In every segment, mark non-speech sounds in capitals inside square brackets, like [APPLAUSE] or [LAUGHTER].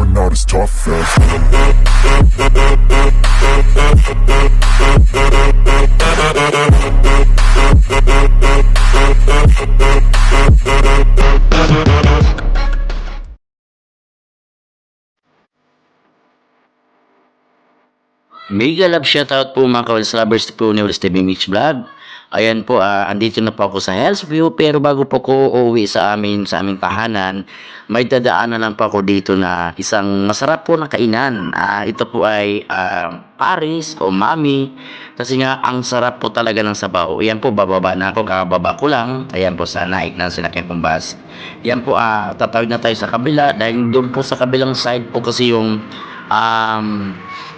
we're not as tough as Mega love shoutout po mga kawals lovers po ni TV Mix Vlog. Ayan po, ah, andito na po ako sa Hells View pero bago po ko uuwi sa amin sa aming tahanan, may dadaanan lang po ako dito na isang masarap po na kainan. Ah, ito po ay ah, Paris o Mami kasi nga ang sarap po talaga ng sabaw. Ayan po, bababa na ako, kakababa ko lang. Ayan po sa naik na sinakyan kong bus. Ayan po, ah, tatawid na tayo sa kabila dahil doon po sa kabilang side po kasi yung um,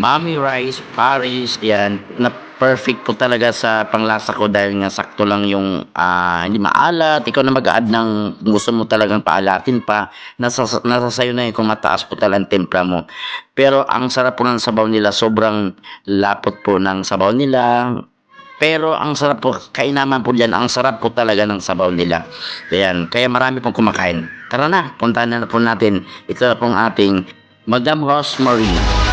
Mommy Rice, Paris, yan, na perfect po talaga sa panglasa ko dahil nga sakto lang yung ah, hindi maalat, ikaw na mag-add ng gusto mo talagang paalatin pa, nasa, nasa sayo na yun kung mataas po talagang tempra mo. Pero ang sarap po ng sabaw nila, sobrang lapot po ng sabaw nila, pero ang sarap po, kainaman po dyan, ang sarap po talaga ng sabaw nila. Ayan, kaya marami pong kumakain. Tara na, puntahan na po natin. Ito na pong ating Madam Rosemary.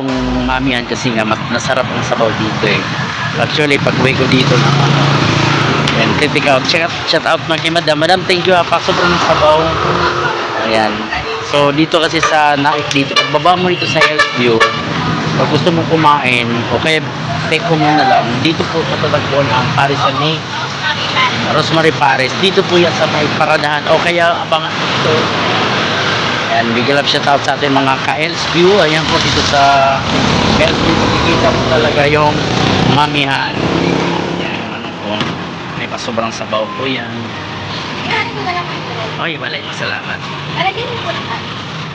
Itong mamihan kasi nga nasarap ang sabaw dito eh. Actually, pag uwi ko dito na and take out, shout out, shout out na kay madam. Madam, thank you ha, pa sobrang sabaw. Ayan. So, dito kasi sa naik dito, pag baba mo dito sa Hillview, pag gusto mo kumain, o kaya take home na lang, dito po patatagpuan ang Paris Nick. Rosemary Paris. Dito po yan sa may paradahan. O kaya abangan ito. Ayan, big love shout out sa ating mga ka-Els view. Ayan po dito sa Els view. Makikita po talaga yung mamihan. Ayan, ano po. May pasobrang sabaw po yan. Ay, walay. Salamat. Alagyan mo po na.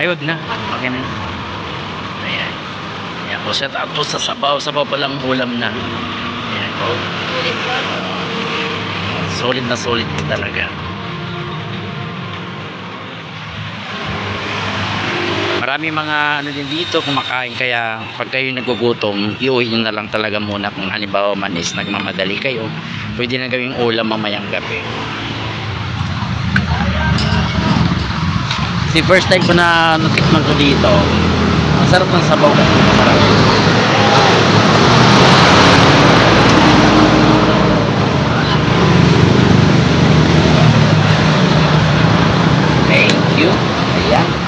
Ay, wag na. Okay na. Ayan. Ayan po. Shout out po sa sabaw. Sabaw pa lang ulam na. Ayan po. Solid na solid talaga. Marami mga ano din dito kumakain kaya pag kayo nagugutom, iuwi nyo na lang talaga muna kung halimbawa man is nagmamadali kayo. Pwede na gawing ulam mamayang gabi. Si first time ko na natikman ko dito, ang sarap ng sabaw kasi masarap. Thank you. Ayan.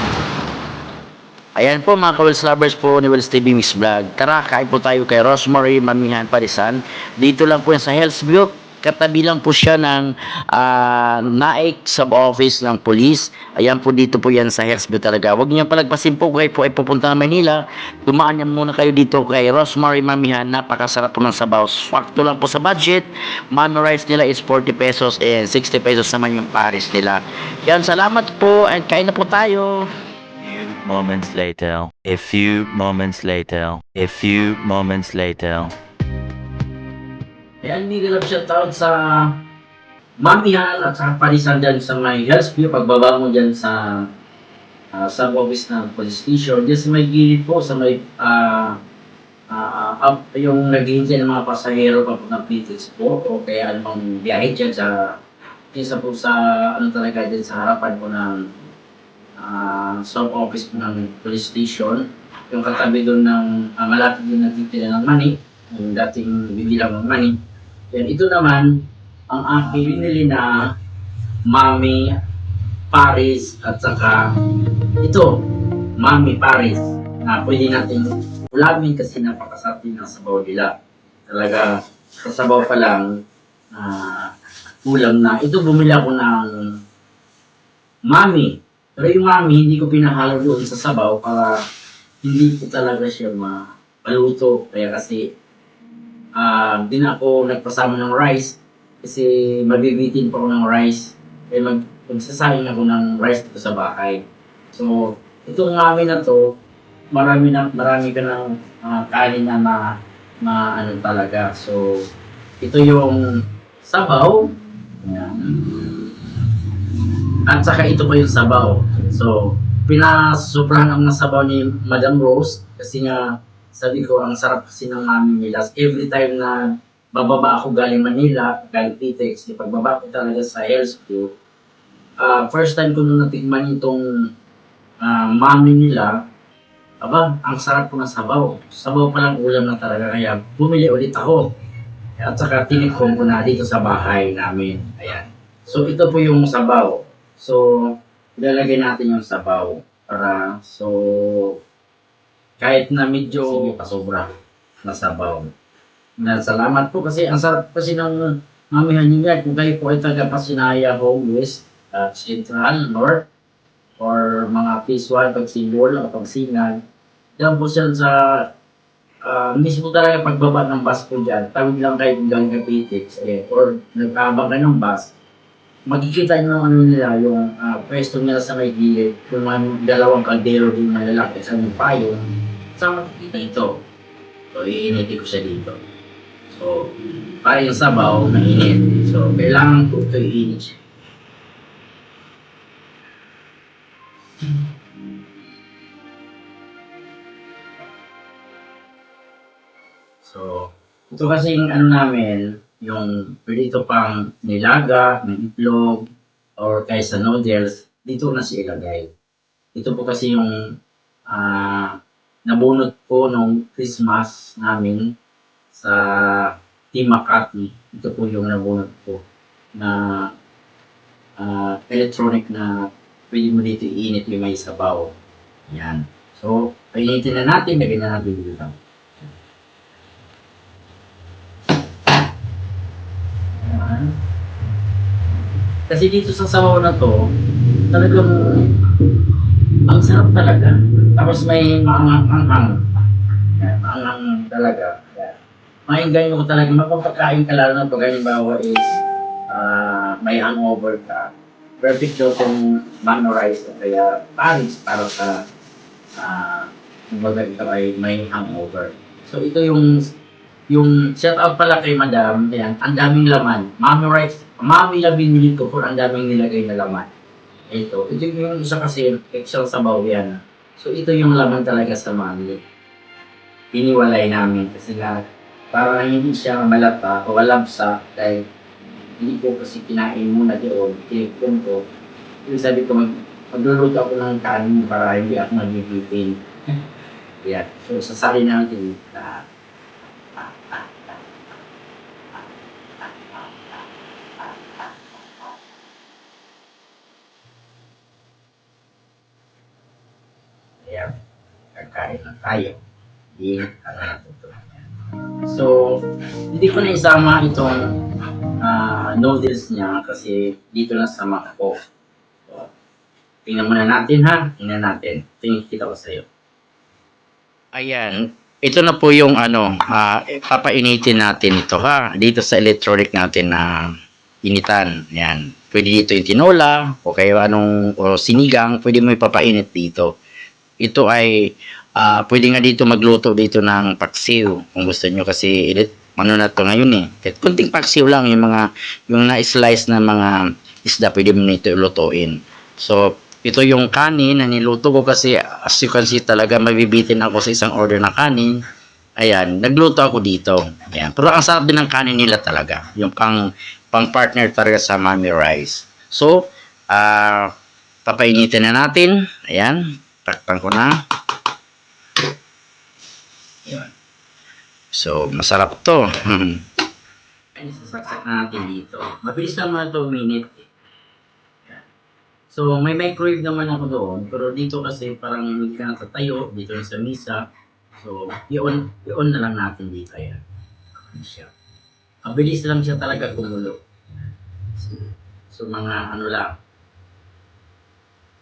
Ayan po mga Kawels lovers po ni Wells TV Mix Vlog. Tara, kain po tayo kay Rosemary Mamihan Parisan. Dito lang po yan sa Hellsview. Katabi lang po siya ng ah, Naik Sub-Office ng Police. Ayan po dito po yan sa Hellsview talaga. Huwag niyo palagpasin po kayo po ay pupunta ng Manila. Dumaan niya muna kayo dito kay Rosemary Mamihan. Napakasarap po ng sabaw. Swakto lang po sa budget. Mami rice nila is 40 pesos and 60 pesos naman yung Paris nila. Yan, salamat po and kain na po tayo. Few moments later. A few moments later. A few moments later. Ayan, hindi lang tawag sa Mamihan at sa Parisan dyan sa may Hells View. Pagbaba mo dyan sa uh, sa office ng police station. Dyan sa may gilid po, sa may ah ah, up, yung naghihintay ng mga pasahero papuntang Beatles po o kaya anong biyahe dyan sa isa po sa ano talaga dyan sa harapan po ng ah sub office po ng police station yung katabi doon ng uh, malapit din nagtitinda ng money yung dating bibilang ng money. Yan ito naman ang aking binili na Mami Paris at saka ito Mami Paris na pwede natin ulamin kasi napakasarap ng sabaw nila. Talaga sa sabaw pa lang na ulam na. Ito bumili ako ng Mami pero yung Mami hindi ko pinahalo doon sa sabaw para hindi ko talaga siya mapaluto. Kaya kasi, ah di na ako nagpasama ng rice kasi mabibitin pa ako ng rice. Kaya mag, magsasayang ako ng rice dito sa bahay. So, itong amin na to, marami na marami ka ng ah, kanin na ma, ma ano talaga. So, ito yung sabaw. Yan. At saka ito pa yung sabaw. So, pinasuprahan ako ng sabaw ni Madam Rose kasi nga sabi ko ang sarap kasi ng mami nila. Every time na bababa ako galing Manila, galing Pitex, pagbaba ko talaga sa Hellsview, ah, first time ko nung natikman itong ah, mami nila, aba, ang sarap ko ng sabaw. Sabaw pa lang ulam na talaga, kaya bumili ulit ako. At saka tinikom ko na dito sa bahay namin. Ayan. So, ito po yung sabaw. So, ilalagay natin yung sabaw para so kahit na medyo pasobra na sabaw. Na salamat po kasi ang sarap kasi ng mamihan nyo yan. Kung kayo po ay taga Pasinaya Home West, uh, Central, North, or mga 1, Pagsibol, o Pagsingan, yan po siya sa ah, mismo talaga pagbaba ng bus po dyan, tawid lang kayo hanggang Kapitix, eh, or nagkabang ka ng bus, makikita nyo ano nila, yung ah, pwesto nila sa may gilid, yung mga dalawang kaldero din na lalaki sa may payo, sa makikita ito. So, iinitin ko siya dito. So, para yung sabaw, mainit. So, kailangan ko ito iinit siya. So, ito kasi yung ano namin, yung pwede ito pang nilaga, ng itlog, or kaya sa noodles, dito na siya ilagay. Ito po kasi yung ah nabunot ko nung Christmas namin sa Team Makati. Ito po yung nabunot ko na ah, electronic na pwede mo dito iinit yung may sabaw. Yan. So, painitin na natin, lagyan na natin dito. Ayan. Kasi dito sa sabaw na to, talagang ang sarap talaga. Tapos may maangang-anghang. Yan, Maanghang talaga. Yan. Mainggan ko talaga. Mapapakain ka lalo na pag halimbawa is ah, may hangover ka. Perfect daw kung mano rice o kaya paris para sa uh, kumbaga ikaw ay may hangover. So ito yung yung shout out pala kay madam, ayan, ang daming laman. Mami mami lang binili ko for ang daming nilagay na laman. Ito, ito yung isa kasi, extra sabaw yan. So ito yung laman talaga sa mami. Piniwalay namin kasi nga, para hindi siya malata o walabsa dahil hindi ko kasi kinain muna doon, tinikon ko. Yung sabi ko, mag, magluluto ako ng kanin para hindi ako nagigitin. [LAUGHS] Yan. So, sasali natin. Uh, Ayan. Kakain na tayo. Hindi natin ito. So, hindi ko na isama itong ah, noodles niya kasi dito na sama ko. So, tingnan muna natin ha. Tingnan natin. Tingnan kita ko sa'yo. Ayan. Ito na po yung ano, ah, papainitin natin ito ha. Dito sa electronic natin na initan. Yan. Pwede dito yung tinola o kaya anong o sinigang, pwede mo ipapainit dito. Ito ay ah, pwede nga dito magluto dito ng paksiw kung gusto nyo kasi ilit ano na to ngayon eh. Kahit kunting paksiw lang yung mga yung na-slice na mga isda pwede mo nito lutuin. So, ito yung kanin na niluto ko kasi as you can see talaga mabibitin ako sa isang order na kanin. Ayan, nagluto ako dito. Ayan. Pero ang sarap din ng kanin nila talaga. Yung pang, pang partner talaga sa Mami Rice. So, ah papainitin na natin. Ayan, takpan ko na. Ayan. So, masarap to. Ay, sasaksak na natin dito. Mabilis lang naman ito minute. Ayan. So, may microwave naman ako doon. Pero dito kasi parang hindi ka natatayo. Dito sa misa. So, i-on, i-on na lang natin dito. Ayan. Ayan siya. Mabilis lang siya talaga kumulo. So, so mga ano lang.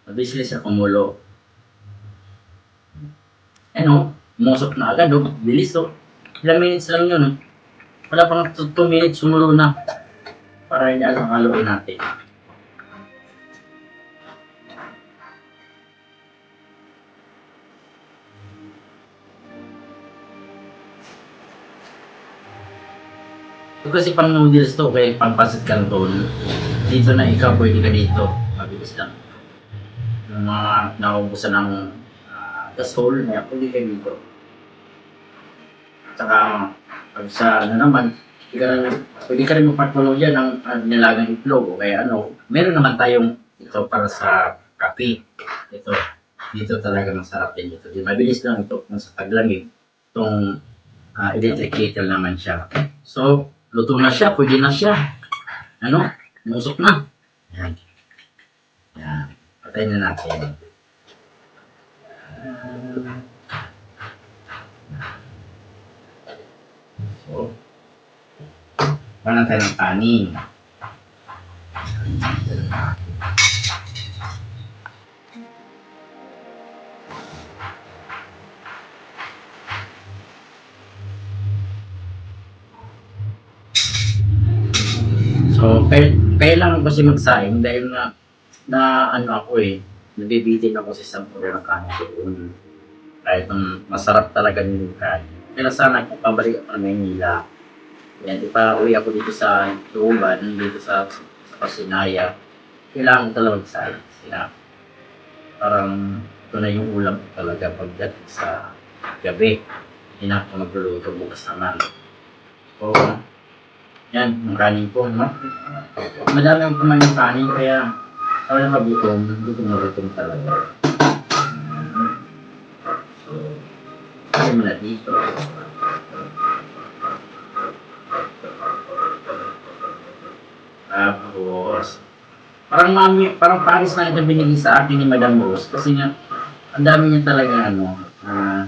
Mabilis lang siya kumulo. Ano? Musok na agad. Oh. Bilis oh. Ilang minutes lang yun. oh. Wala pang 2 minutes sumulo na. Para hindi ang haluin natin. Ito kasi pang noodles to, kaya pang pasit canton. Dito na ikaw, pwede ka dito. Mabilis lang. Yung mga naubusan ng uh, gasol, niya, pwede ka dito. Tsaka, pag sa ano naman, pwede ka pwede ka rin magpatuloy dyan ng uh, nilagang itlog o kaya ano. Meron naman tayong Ito para sa kape. Ito. Dito talaga masarap din ito. Mabilis lang ito. Kung sa taglamig, itong ah, electric naman siya. So, luto na siya. Pwede na siya. Ano? Musok na. Yan. Yan. Patayin na natin. So, Paano tayo ng kanin? So, kaya, kailangan ko kasi magsaing dahil na, na ano ako eh, nabibitin ako sa isang order ng kanin. So, kahit masarap talaga yung kanin. Kaya sana pabalik ako ng Maynila, yan, di pa uwi ako dito sa Tuban, dito sa, sa Pasinaya. Kailangan talaga magsaing. Sila, parang ito na yung ulam talaga pagdating sa gabi. Hindi na ako magluluto bukas naman. So, yan, ang kanin ko, no? Madami ang kumain kanin, kaya na magutom, gutom na gutom talaga. Mo na dito. Tapos, parang mami, parang Paris na ito binigay sa akin ni Madam Rose kasi nga, ang dami niya talaga ano, ah,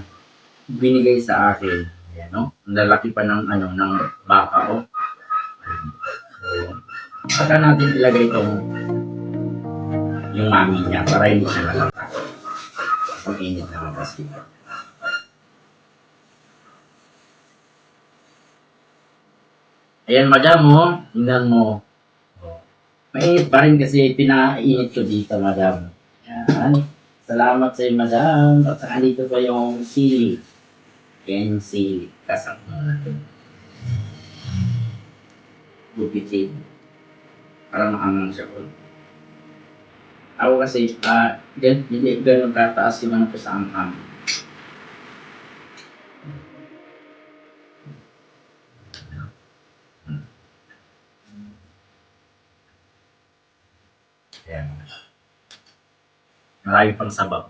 binigay sa akin. Ayan, no? Ang lalaki pa ng ano, ng baka ko. So, saka natin ilagay itong yung mami niya para hindi siya nalata. Ang init naman kasi. Ayan, madam, oh. Tingnan mo. Mainit pa rin kasi pinainit ko dito, madam. Yan. Salamat sa iyo, madam. At saka dito pa yung sili. Yan yung sili. Kasang natin. Bupitin. Parang maangang siya ko. Ako kasi, ah, hindi ganun kataas yung ano ko sa anghang. Ayan. Marami pang sabaw.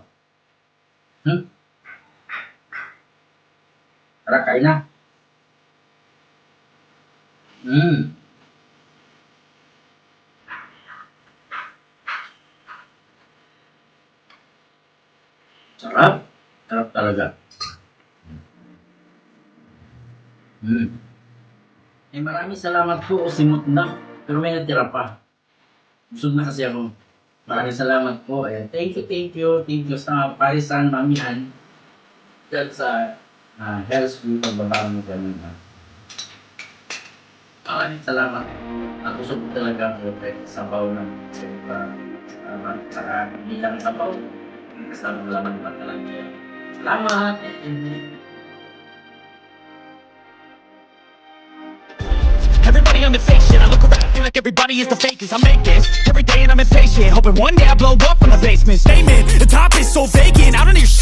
Hmm? Tara, kain na. Hmm. Sarap. Sarap talaga. Hmm. Eh, maraming salamat po. Simot na. Pero may natira pa. Busog na kasi ako. Maraming salamat po. Eh, thank you, thank you, thank you sa Parisan Mamihan. Dahil sa uh, health view pagbaba mo ganun na. Maraming salamat. Nakusog talaga ako kahit sabaw ng sa uh, saka hindi lang sabaw. Kasama laman pa talaga. Salamat! Everybody on the fake shit. I look feel like everybody is the fakest. I make this every day and I'm impatient. Hoping one day I blow up from the basement. Statement, the top is so vacant. I don't hear shit.